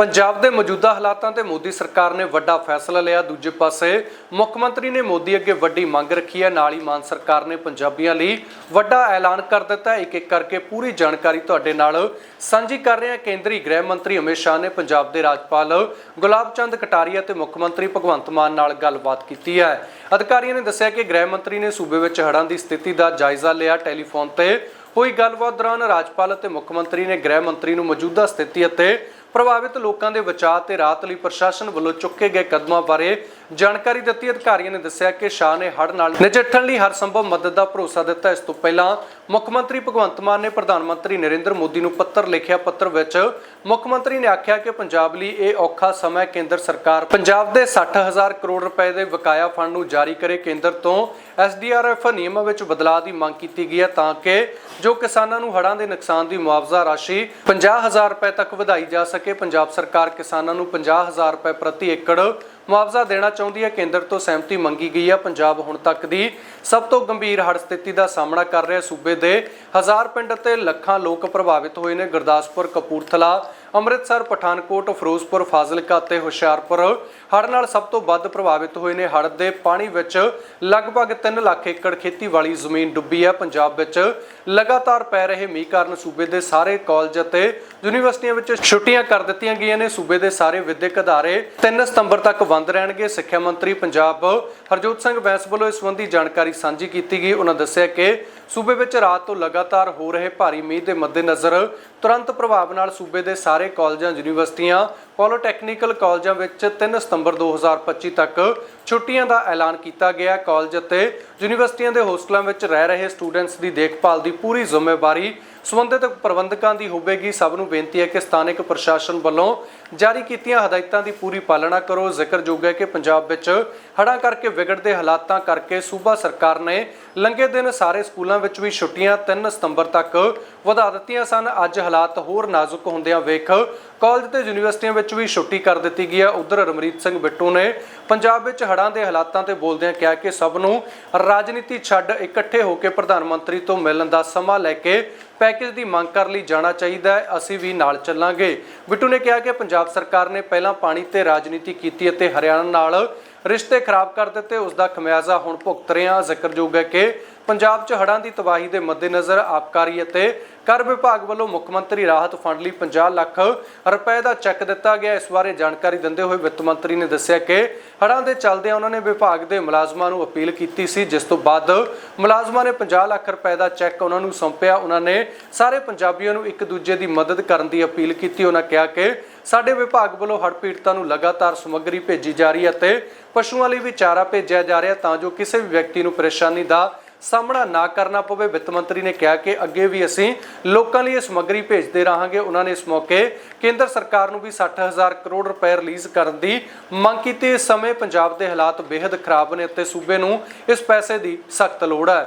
ਪੰਜਾਬ ਦੇ ਮੌਜੂਦਾ ਹਾਲਾਤਾਂ ਤੇ ਮੋਦੀ ਸਰਕਾਰ ਨੇ ਵੱਡਾ ਫੈਸਲਾ ਲਿਆ। ਦੂਜੇ ਪਾਸੇ ਮੁੱਖ ਮੰਤਰੀ ਨੇ ਮੋਦੀ ਅੱਗੇ ਵੱਡੀ ਮੰਗ ਰੱਖੀ ਹੈ। ਨਾਲ ਹੀ ਮਾਨ ਸਰਕਾਰ ਨੇ ਪੰਜਾਬੀਆਂ ਲਈ ਵੱਡਾ ਐਲਾਨ ਕਰ ਦਿੱਤਾ ਹੈ। ਇੱਕ ਇੱਕ ਕਰਕੇ ਪੂਰੀ ਜਾਣਕਾਰੀ ਤੁਹਾਡੇ ਨਾਲ ਸਾਂਝੀ ਕਰ ਰਹੇ ਹਾਂ। ਕੇਂਦਰੀ ਗ੍ਰਹਿ ਮੰਤਰੀ ਅਮਿਤ ਸ਼ਾਹ ਨੇ ਪੰਜਾਬ ਦੇ ਰਾਜਪਾਲ ਗੁਲਾਬ ਚੰਦ ਕਟਾਰੀਆ ਤੇ ਮੁੱਖ ਮੰਤਰੀ ਭਗਵੰਤ ਮਾਨ ਨਾਲ ਗੱਲਬਾਤ ਕੀਤੀ ਹੈ। ਅਧਿਕਾਰੀਆਂ ਨੇ ਦੱਸਿਆ ਕਿ ਗ੍ਰਹਿ ਮੰਤਰੀ ਨੇ ਸੂਬੇ ਵਿੱਚ ਹੜ੍ਹਾਂ ਦੀ ਸਥਿਤੀ ਦਾ ਜਾਇਜ਼ਾ ਲਿਆ। ਟੈਲੀਫੋਨ ਤੇ ਹੋਈ ਗੱਲਬਾਤ ਦੌਰਾਨ ਰਾਜਪਾਲ ਅਤੇ ਮੁੱਖ ਮੰਤਰੀ ਨੇ ਗ੍ਰਹਿ ਮੰਤਰੀ ਨੂੰ ਮੌਜੂਦਾ ਸਥਿਤੀ ਅਤੇ ਪ੍ਰਭਾਵਿਤ ਲੋਕਾਂ ਦੇ ਬਚਾਅ ਤੇ ਰਾਹਤ ਲਈ ਪ੍ਰਸ਼ਾਸਨ ਵੱਲੋਂ ਚੁੱਕੇ ਗਏ ਕਦਮਾਂ ਬਾਰੇ ਜਾਣਕਾਰੀ ਦਿੱਤੀ ਅਧਿਕਾਰੀਆਂ ਨੇ ਦੱਸਿਆ ਕਿ ਸ਼ਾਹ ਨੇ ਹੜ੍ਹ ਨਾਲ ਨਜਿੱਠਣ ਲਈ ਹਰ ਸੰਭਵ ਮਦਦ ਦਾ ਭਰੋਸਾ ਦਿੱਤਾ। ਇਸ ਤੋਂ ਪਹਿਲਾਂ ਮੁੱਖ ਮੰਤਰੀ ਭਗਵੰਤ ਮਾਨ ਨੇ ਪ੍ਰਧਾਨ ਮੰਤਰੀ ਨਰਿੰਦਰ ਮੋਦੀ ਨੂੰ ਪੱਤਰ ਲਿਖਿਆ। ਪੱਤਰ ਵਿੱਚ ਮੁੱਖ ਮੰਤਰੀ ਨੇ ਆਖਿਆ ਕਿ ਪੰਜਾਬ ਲਈ ਇਹ ਔਖਾ ਸਮਾਂ ਕੇਂਦਰ ਸਰਕਾਰ ਪੰਜਾਬ ਦੇ 60000 ਕਰੋੜ ਰੁਪਏ ਦੇ ਬਕਾਇਆ ਫੰਡ ਨੂੰ ਜਾਰੀ ਕਰੇ। ਕੇਂਦਰ ਤੋਂ ਐਸਡੀਆਰਐਫ ਨਿਯਮਾਂ ਵਿੱਚ ਬਦਲਾਅ ਦੀ ਮੰਗ ਕੀਤੀ ਗਈ ਹੈ ਤਾਂ ਕਿ ਜੋ ਕਿਸਾਨਾਂ ਨੂੰ ਹੜ੍ਹਾਂ ਦੇ ਨੁਕਸਾਨ ਦੀ ਮੁਆਵਜ਼ਾ ਰਾਸ਼ੀ 50000 ਰੁਪਏ ਤੱਕ ਵਧਾਈ ਜਾ ਸਕੇ ਪੰਜਾਬ ਸਰਕਾਰ ਕਿਸਾਨਾਂ ਨੂੰ 50000 ਰੁਪਏ ਪ੍ਰਤੀ ਏਕੜ ਮੁਆਵਜ਼ਾ ਦੇਣਾ ਚਾਹੁੰਦੀ ਹੈ। ਕੇਂਦਰ ਤੋਂ ਸਹਿਮਤੀ ਮੰਗੀ ਗਈ ਹੈ। ਪੰਜਾਬ ਹੁਣ ਤੱਕ ਦੀ ਸਭ ਤੋਂ ਗੰਭੀਰ ਹੜ੍ਹ ਸਥਿਤੀ ਦਾ ਸਾਹਮਣਾ ਕਰ ਰਿਹਾ ਸੂਬੇ ਦੇ ਹਜ਼ਾਰ ਪਿੰਡ ਅਤੇ ਲੱਖਾਂ ਲੋਕ ਪ੍ਰਭਾਵਿਤ ਹੋਏ ਨੇ। ਗੁਰਦਾਸਪੁਰ, ਕਪੂਰਥਲਾ ਅੰਮ੍ਰਿਤਸਰ, ਪਠਾਨਕੋਟ, ਫਿਰੋਜ਼ਪੁਰ, ਫਾਜ਼ਿਲਕਾ ਅਤੇ ਹੁਸ਼ਿਆਰਪੁਰ ਹੜ੍ਹ ਨਾਲ ਸਭ ਤੋਂ ਵੱਧ ਪ੍ਰਭਾਵਿਤ ਹੋਏ ਨੇ। ਹੜ੍ਹ ਦੇ ਪਾਣੀ ਵਿੱਚ ਲਗਭਗ 3 ਲੱਖ ਏਕੜ ਖੇਤੀ ਵਾਲੀ ਜ਼ਮੀਨ ਡੁੱਬੀ ਹੈ। ਪੰਜਾਬ ਵਿੱਚ ਲਗਾਤਾਰ ਪੈ ਰਹੇ ਮੀਂਹ ਕਾਰਨ ਸੂਬੇ ਦੇ ਸਾਰੇ ਕਾਲਜ ਅਤੇ ਯੂਨੀਵਰਸਿਟੀਆਂ ਵਿੱਚ ਛੁੱਟੀਆਂ ਕਰ ਦਿੱਤੀਆਂ ਗਈਆਂ ਨੇ। ਸੂਬੇ ਦੇ ਸਾਰੇ ਵਿਦਿਅਕ ਅਦਾਰੇ 3 ਸਤੰਬਰ ਤੱਕ ਬੰਦ ਰਹਿਣਗੇ। ਸਿੱਖਿਆ ਮੰਤਰੀ ਪੰਜਾਬ ਹਰਜੋਤ ਸਿੰਘ ਬੈਂਸ ਵੱਲੋਂ ਇਸ ਸੰਬੰਧੀ ਜਾਣਕਾਰੀ ਸਾਂਝੀ ਕੀਤੀ ਗਈ। ਉਹਨਾਂ ਦੱਸਿਆ ਕਿ ਸੂਬੇ ਵਿੱਚ ਰਾਤ ਤੋਂ ਲਗਾਤਾਰ ਹੋ ਰਹੇ ਭਾਰੀ ਮੀਂਹ ਦੇ ਮੱਦੇਨਜ਼ਰ ਤੁਰੰਤ ਪ੍ਰਭਾਵ ਨਾਲ ਸੂਬੇ ਦੇ ਸਾਰੇ ਕਾਲਜਾਂ, ਯੂਨੀਵਰਸਿਟੀਆਂ, ਪੋਲੀਟੈਕਨੀਕਲ ਕਾਲਜਾਂ ਵਿੱਚ 3 ਸਤੰਬਰ 2025 ਤੱਕ ਛੁੱਟੀਆਂ ਦਾ ਐਲਾਨ ਕੀਤਾ ਗਿਆ ਹੈ। ਕਾਲਜ ਅਤੇ ਯੂਨੀਵਰਸਿਟੀਆਂ ਦੇ ਹੋਸਟਲਾਂ ਵਿੱਚ ਰਹਿ ਰਹੇ ਸਟੂਡੈਂਟਸ ਦੀ ਦੇਖਭਾਲ ਦੀ ਪੂਰੀ ਜ਼ਿੰਮੇਵਾਰੀ ਸੰਬੰਧਿਤ ਪ੍ਰਬੰਧਕਾਂ ਦੀ ਹੋਵੇਗੀ ਸਭ ਨੂੰ ਬੇਨਤੀ ਹੈ ਕਿ ਸਥਾਨਕ ਪ੍ਰਸ਼ਾਸਨ ਵੱਲੋਂ ਜਾਰੀ ਕੀਤੀਆਂ ਹਦਾਇਤਾਂ ਦੀ ਪੂਰੀ ਪਾਲਣਾ ਕਰੋ। ਜ਼ਿਕਰਯੋਗ ਹੈ ਕਿ ਪੰਜਾਬ ਵਿੱਚ ਹੜ੍ਹਾਂ ਕਰਕੇ ਵਿਗੜਦੇ ਹਾਲਾਤਾਂ ਕਰਕੇ ਸੂਬਾ ਸਰਕਾਰ ਨੇ ਲੰਘੇ ਦਿਨ ਸਾਰੇ ਸਕੂਲਾਂ ਵਿੱਚ ਵੀ ਛੁੱਟੀਆਂ 3 ਸਤੰਬਰ ਤੱਕ ਵਧਾ ਦਿੱਤੀਆਂ ਸਨ। ਅੱਜ ਹਾਲਾਤ ਹੋਰ ਨਾਜ਼ੁਕ ਹੁੰਦਿਆਂ ਵੇਖ ਕਾਲਜ ਤੇ ਯੂਨੀਵਰਸਿਟੀਆਂ ਵਿੱਚ ਵੀ ਛੁੱਟੀ ਕਰ ਦਿੱਤੀ ਗਈ ਹੈ। ਉਧਰ ਰਮਰੀਤ ਸਿੰਘ ਬਿੱਟੂ ਨੇ ਪੰਜਾਬ ਵਿੱਚ ਹੜ੍ਹਾਂ ਦੇ ਹਾਲਾਤਾਂ ਤੇ ਬੋਲਦਿਆਂ ਕਿਹਾ ਕਿ ਸਭ ਨੂੰ ਰਾਜਨੀਤੀ ਛੱਡ ਇਕੱਠੇ ਹੋ ਕੇ ਪ੍ਰਧਾਨ ਮੰਤਰੀ ਤੋਂ ਮਿਲਣ ਦਾ ਸਮਾਂ ਲੈ ਕੇ ਪੈਕੇਜ ਦੀ ਮੰਗ ਕਰਨ ਲਈ ਜਾਣਾ ਚਾਹੀਦਾ ਹੈ, ਅਸੀਂ ਵੀ ਨਾਲ ਚੱਲਾਂਗੇ। ਬਿੱਟੂ ਨੇ ਕਿਹਾ ਕਿ ਪੰਜਾਬ ਸਰਕਾਰ ਨੇ ਪਹਿਲਾਂ ਪਾਣੀ ਤੇ ਰਾਜਨੀਤੀ ਕੀਤੀ ਅਤੇ ਹਰਿਆਣਾ ਨਾਲ ਰਿਸ਼ਤੇ ਖਰਾਬ ਕਰ ਦਿੱਤੇ ਉਸ ਦਾ ਖਮਿਆਜ਼ਾ ਹੁਣ ਭੁਗਤ ਰਹੇ ਹਾਂ। ਜ਼ਿਕਰਯੋਗ ਹੈ ਕਿ ਪੰਜਾਬ 'ਚ ਹੜ੍ਹਾਂ ਦੀ ਤਬਾਹੀ ਦੇ ਮੱਦੇਨਜ਼ਰ ਆਬਕਾਰੀ ਅਤੇ ਕਰ ਵਿਭਾਗ ਵੱਲੋਂ ਮੁੱਖ ਮੰਤਰੀ ਰਾਹਤ ਫੰਡ ਲਈ 50 ਲੱਖ ਰੁਪਏ ਦਾ ਚੈੱਕ ਦਿੱਤਾ ਗਿਆ। ਇਸ ਬਾਰੇ ਜਾਣਕਾਰੀ ਦਿੰਦੇ ਹੋਏ ਵਿੱਤ ਮੰਤਰੀ ਨੇ ਦੱਸਿਆ ਕਿ ਹੜ੍ਹਾਂ ਦੇ ਚੱਲਦਿਆਂ ਉਹਨਾਂ ਨੇ ਵਿਭਾਗ ਦੇ ਮੁਲਾਜ਼ਮਾਂ ਨੂੰ ਅਪੀਲ ਕੀਤੀ ਸੀ। ਜਿਸ ਤੋਂ ਬਾਅਦ ਮੁਲਾਜ਼ਮਾਂ ਨੇ 50 ਲੱਖ ਰੁਪਏ ਦਾ ਚੈੱਕ ਉਹਨਾਂ ਨੂੰ ਸੌਂਪਿਆ। ਉਹਨਾਂ ਨੇ ਸਾਰੇ ਪੰਜਾਬੀਆਂ ਨੂੰ ਇੱਕ ਦੂਜੇ ਦੀ ਮਦਦ ਕਰਨ ਦੀ ਅਪੀਲ ਕੀਤੀ। ਉਹਨਾਂ ਕਿਹਾ ਕਿ ਸਾਡੇ ਵਿਭਾਗ ਵੱਲੋਂ ਹੜ੍ਹ ਪੀੜਤਾਂ ਨੂੰ ਲਗਾਤਾਰ ਸਮੱਗਰੀ ਭੇਜੀ ਜਾ ਰਹੀ ਹੈ ਅਤੇ ਪਸ਼ੂਆਂ ਲਈ ਵੀ ਚਾਰਾ ਭੇਜਿਆ ਜਾ ਰਿਹਾ ਤਾਂ ਜੋ ਕਿਸੇ ਵੀ ਵਿਅਕਤੀ ਨੂੰ ਪਰੇਸ਼ਾਨੀ ਦਾ ਸਾਹਮਣਾ ਨਾ ਕਰਨਾ ਪਵੇ। ਵਿੱਤ ਮੰਤਰੀ ਨੇ ਕਿਹਾ ਕਿ ਅੱਗੇ ਵੀ ਅਸੀਂ ਲੋਕਾਂ ਲਈ ਇਹ ਸਮੱਗਰੀ ਭੇਜਦੇ ਰਹਾਂਗੇ। ਉਹਨਾਂ ਨੇ ਇਸ ਮੌਕੇ ਕੇਂਦਰ ਸਰਕਾਰ ਨੂੰ ਵੀ 60000 ਕਰੋੜ ਰੁਪਏ ਰਿਲੀਜ਼ ਕਰਨ ਦੀ ਮੰਗ ਕੀਤੀ। ਇਸ ਸਮੇਂ ਪੰਜਾਬ ਦੇ ਹਾਲਾਤ ਬੇहद ਖਰਾਬ ਨੇ ਅਤੇ ਸੂਬੇ ਨੂੰ ਇਸ ਪੈਸੇ ਦੀ ਸਖਤ ਲੋੜ ਹੈ।